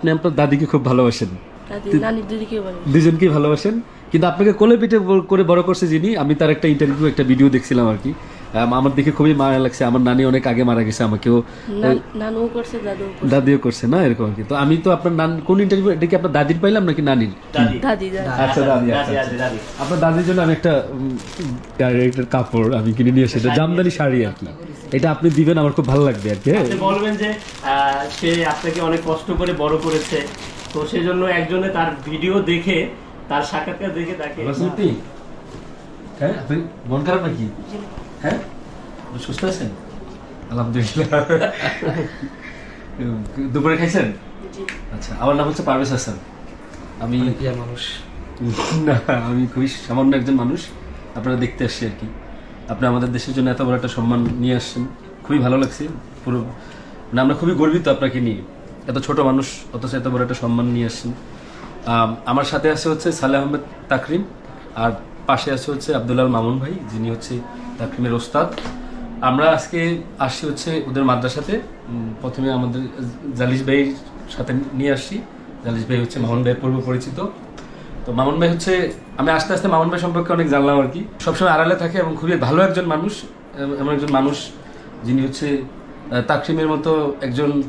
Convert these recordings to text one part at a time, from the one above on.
আপনি আপনার দাদিকে খুব ভালোবাসেন। দুজনকেই ভালোবাসেন। কিন্তু আপনাকে কোলে পিঠে করে বড় করছে যিনি আমি তার একটা ইন্টারভিউ একটা ভিডিও দেখছিলাম আর কি। আমার দেখে খুবই মায়া লাগছে। আমার নানি অনেক আগে মারা গেছে আমাকেও। নান- করছে দাদুও দাদিও করছে না এরকম আর কি। তো আমি তো আপনার নান কোন ইন্টারভিউ এটা কি আপনার দাদির পাইলাম নাকি নানির? দাদি। দাদি আচ্ছা দাদি আচ্ছা আচ্ছা। আপনার দাদির জন্য আমি একটা একটা কাপড় আমি কিনে নিয়ে এসেছি। জামদানি শাড়ি আর কি। এটা আপনি দিবেন আমার খুব ভালো লাগবে আর কি হ্যাঁ? বলবেন যে সে আপনাকে অনেক কষ্ট করে বড় করেছে। তো সেজন্য একজনে তার ভিডিও দেখে তার সাক্ষাৎকার দেখে তাকে হ্যাঁ আপনি মন খারাপ নাকি? হ্যাঁ? আপনি সুস্থ আছেন? আলহামদুলিল্লাহ। দুপুরে খাইছেন? আচ্ছা আমার নাম হচ্ছে পারভেজ হাসান। আমি মানুষ। না আমি খুবই সামান্য একজন মানুষ। আপনারা দেখতে আসছি আর কি। আপনি আমাদের দেশের জন্য এত বড় একটা সম্মান নিয়ে আসছেন। খুবই ভালো লাগছে। পুরো মানে আমরা খুবই গর্বিত আপনাকে নিয়ে। এত ছোট মানুষ অথচ এত বড় একটা সম্মান নিয়ে আসছেন। আমার সাথে আছে হচ্ছে সালে আহমেদ তাকরিম। আর পাশে আছে হচ্ছে আব্দুল্লাহ মামুন ভাই, যিনি হচ্ছে তাকরিমের ওস্তাদ। আমরা আজকে আসছি হচ্ছে ওদের মাদ্রাসাতে। প্রথমে আমাদের জালিশ ভাইয়ের সাথে নিয়ে আসছি। জালিশ ভাই হচ্ছে মামুন ভাইয়ের পূর্ব পরিচিত। তো মামুন ভাই হচ্ছে, আমি আস্তে আস্তে মামুন ভাই সম্পর্কে অনেক জানলাম আর কি। সবসময় আড়ালে থাকে এবং খুবই ভালো একজন মানুষ, এম- এমন একজন মানুষ যিনি হচ্ছে তাকসিমের মতো একজন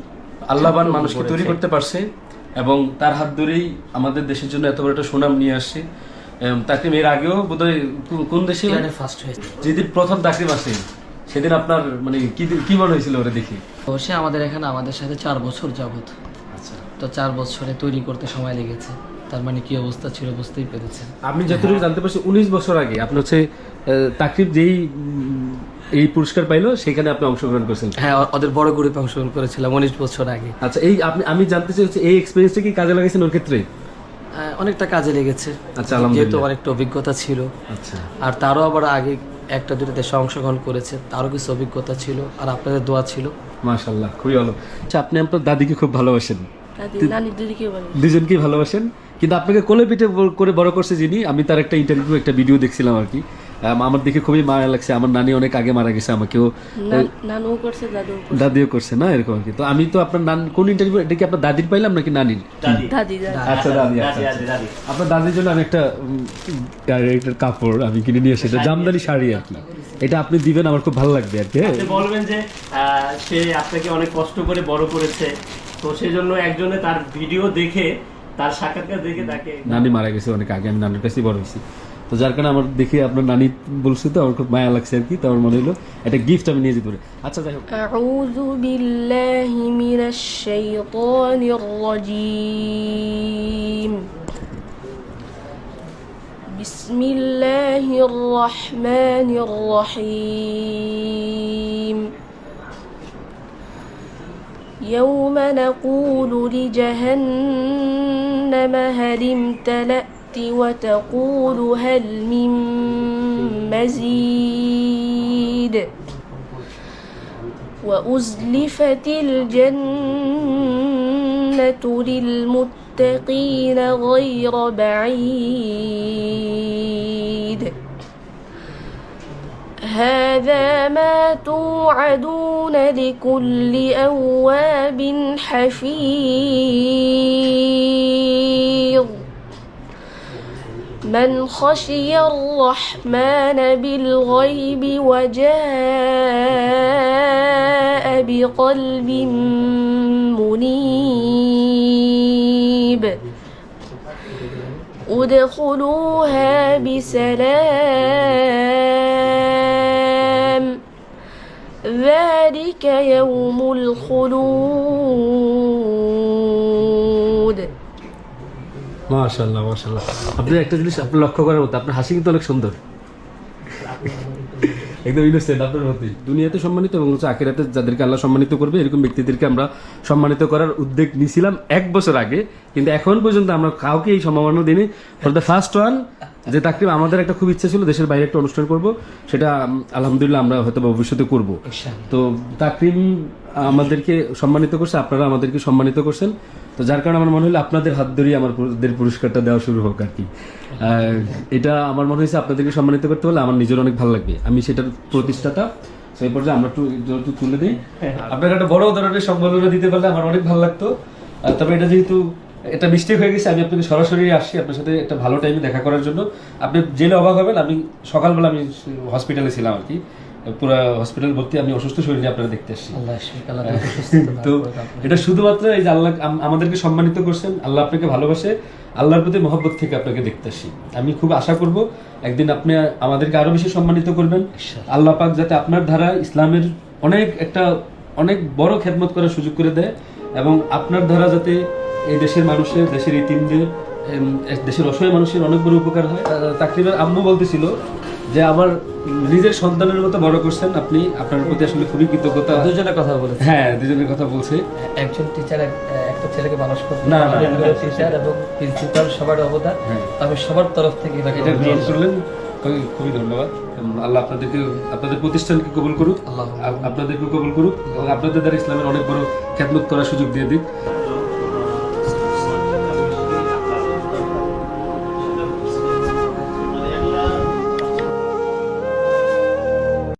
আল্লাহবান মানুষকে তৈরি করতে পারছে এবং তার হাত ধরেই আমাদের দেশের জন্য এত বড় একটা সুনাম নিয়ে আসছে। তাকরিম এর আগেও বোধহয় কোন দেশে? ফার্স্ট হয়েছে। যেদিন প্রথম তাকরিম আসে সেদিন আপনার মানে কি কি মনে হয়েছিল ওরা দেখে? অবশ্যই আমাদের এখানে আমাদের সাথে চার বছর যাবত আচ্ছা। তো চার বছরে তৈরি করতে সময় লেগেছে। তার মানে কি অবস্থা ছিল বুঝতেই পেরেছেন। আপনি যতটুকু জানতে পারছি উনিশ বছর আগে আপনি হচ্ছে তাকরিব যেই এই পুরস্কার পাইলো সেখানে আপনি অংশগ্রহণ করেছেন। হ্যাঁ ওদের বড় গ্রুপে অংশগ্রহণ করেছিলাম উনিশ বছর আগে। আচ্ছা এই আপনি আমি জানতে চাই এই এক্সপিরিয়েন্সটা কি কাজে লাগাইছেন ওর ক্ষেত্রে? অনেকটা কাজে লেগেছে। আচ্ছা, যেহেতু অনেকটা অভিজ্ঞতা ছিল। আচ্ছা। আর তারও আবার আগে একটা দুটো দেশে অংশগ্রহণ করেছে তারও কিছু অভিজ্ঞতা ছিল আর আপনাদের দোয়া ছিল। মাশাল্লাহ খুবই ভালো। আচ্ছা আপনি আপনার দাদিকে খুব ভালোবাসেন। দুজনকেই ভালোবাসেন। কিন্তু আপনাকে কোলে পিঠে করে বড় করছে যিনি আমি তার একটা ইন্টারভিউ একটা ভিডিও দেখছিলাম আর কি। আমার দেখে খুবই মায়া লাগছে। আমার নানি অনেক আগে মারা গেছে আমাকেও। নানুও করছে দাদুও দাদিও করছে না এরকম কি। তো আমি তো আপনার নান কোন ইন্টারভিউ এটা কি আপনার দাদির পাইলাম নাকি নানির? দাদি। দাদি দাদি। আচ্ছা দাদি আচ্ছা দাদি আচ্ছা। দাদি। আপনার দাদির জন্য আমি একটা একটা কাপড় আমি কিনে নিয়ে এসেছি জামদানি শাড়ি আর কি। এটা আপনি দিবেন আমার খুব ভালো লাগবে আর কি হ্যাঁ? বলবেন যে আহ, সে আপনাকে অনেক কষ্ট করে বড় করেছে। তো সেজন্য একজনে তার ভিডিও দেখে তার সাক্ষাৎকার দেখে তাকে নানি মারা গেছে অনেক আগে আমি নানির কাছেই বড় হয়েছি। তো যার কারণে আমার দেখে আপনার নানি বলছি তো আমার খুব মায়া লাগছে আর কি তো আমার মনে হলো একটা গিফট আমি নিয়ে যেতে পারি আচ্ছা যাই হোক أعوذ بالله من الشيطان الرجيم بسم الله الرحمن الرحيم يوم نقول لجهنم هل امتلأت وتقول هل من مزيد وأزلفت الجنة للمتقين غير بعيد. هذا ما توعدون لكل أواب حفيظ. من خشي الرحمن بالغيب وجاء بقلب منيب. ادخلوها بسلام. ذلك يوم الخلود. মাশাল্লাহ মাশাল্লাহ আপনি একটা জিনিস আপনি লক্ষ্য করার মতো আপনার হাসি কিন্তু অনেক সুন্দর। একদম ইনোসেন্ট আপনার মতোই দুনিয়াতে সম্মানিত এবং হচ্ছে আখেরাতে যাদেরকে আল্লাহ সম্মানিত করবে এরকম ব্যক্তিদেরকে আমরা সম্মানিত করার উদ্যোগ নিয়েছিলাম এক বছর আগে কিন্তু এখন পর্যন্ত আমরা কাউকে এই সম্ভাবনা দিনে ফর দ্য ফার্স্ট ওয়ান যে তাকরিম আমাদের একটা খুব ইচ্ছা ছিল দেশের বাইরে একটা অনুষ্ঠান করব সেটা আলহামদুলিল্লাহ আমরা হয়তো ভবিষ্যতে করব। তো তাকরিম আমাদেরকে সম্মানিত করছে আপনারা আমাদেরকে সম্মানিত করছেন। তো যার কারণে আমার মনে হলো আপনাদের হাত ধরেই আমার পুরস্কারটা দেওয়া শুরু হোক আর কি। এটা আমার মনে হয়েছে আপনাদেরকে সম্মানিত করতে পারলে আমার নিজের অনেক ভালো লাগবে। আমি সেটার প্রতিষ্ঠাতা, সেই পর্যায়ে আমরা একটু তুলে দিই। আপনাকে একটা বড় ধরনের সম্মাননা দিতে পারলে আমার অনেক ভালো লাগতো। তবে এটা যেহেতু এটা মিস্টেক হয়ে গেছে, আমি আপনাকে সরাসরি আসছি আপনার সাথে একটা ভালো টাইমে দেখা করার জন্য। আপনি জেলে অবাক হবেন, আমি সকালবেলা আমি হসপিটালে ছিলাম আর কি। পুরো হসপিটাল ভর্তি আমি অসুস্থ শরীর আপনারা দেখতে আসছি। দান তো এটা শুধুমাত্র এই যে আল্লাহ আমাদেরকে সম্মানিত করছেন আল্লাহ আপনাকে ভালোবাসে আল্লাহর প্রতি মহব্বত থেকে আপনাকে দেখতে আসি আমি খুব আশা করব একদিন আপনি আমাদেরকে আরও বেশি সম্মানিত করবেন। আল্লাহ পাক যাতে আপনার ধারা ইসলামের অনেক একটা অনেক বড় খেদমত করার সুযোগ করে দেয় এবং আপনার দ্বারা যাতে এই দেশের মানুষের দেশের ইতিমদের দেশের অসহায় মানুষের অনেক বড় উপকার হয়। তাকরিবের আম্মু বলতেছিল যে আমার নিজের সন্তানের মতো বড় করছেন আপনি আপনার প্রতি আসলে খুবই কৃতজ্ঞতা। দুজনের কথা বলেছে। হ্যাঁ দুজনের কথা বলছে। একজন টিচার একটা ছেলেকে মানুষ করতে না। টিচার এবং প্রিন্সিপাল সবার অবদান। হ্যাঁ। আমি সবার তরফ থেকে এটা গ্রহণ করলেন। খুবই ধন্যবাদ। আল্লাহ আপনাদেরকে আপনাদের প্রতিষ্ঠানকে কবুল করুক। আল্লাহ আপনাদেরকে কবুল করুক। এবং আপনাদের দ্বারা ইসলামের অনেক বড় খ্যাতমত করার সুযোগ দিয়ে দিক।